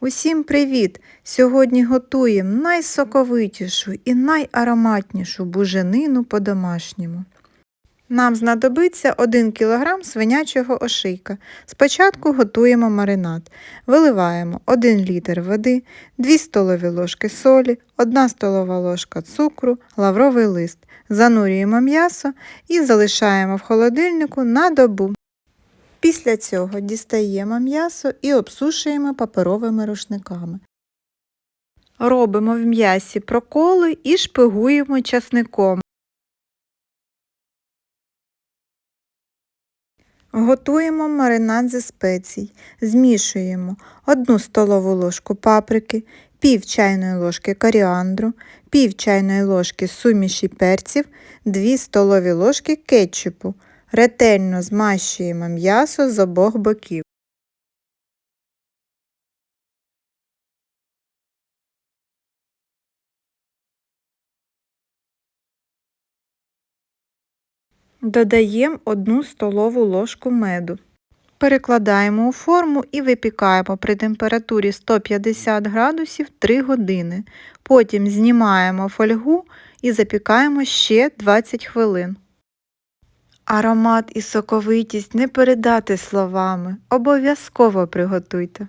Усім привіт! Сьогодні готуємо найсоковитішу і найароматнішу буженину по-домашньому. Нам знадобиться 1 кг свинячого ошийка. Спочатку готуємо маринад. Виливаємо 1 літр води, 2 столові ложки солі, 1 столова ложка цукру, лавровий лист. Занурюємо м'ясо і залишаємо в холодильнику на добу. Після цього дістаємо м'ясо і обсушуємо паперовими рушниками. Робимо в м'ясі проколи і шпигуємо часником. Готуємо маринад зі спецій. Змішуємо 1 столову ложку паприки, пів чайної ложки коріандру, пів чайної ложки суміші перців, 2 столові ложки кетчупу. Ретельно змащуємо м'ясо з обох боків. Додаємо 1 столову ложку меду. Перекладаємо у форму і випікаємо при температурі 150 градусів 3 години. Потім знімаємо фольгу і запікаємо ще 20 хвилин. Аромат і соковитість не передати словами. Обов'язково приготуйте.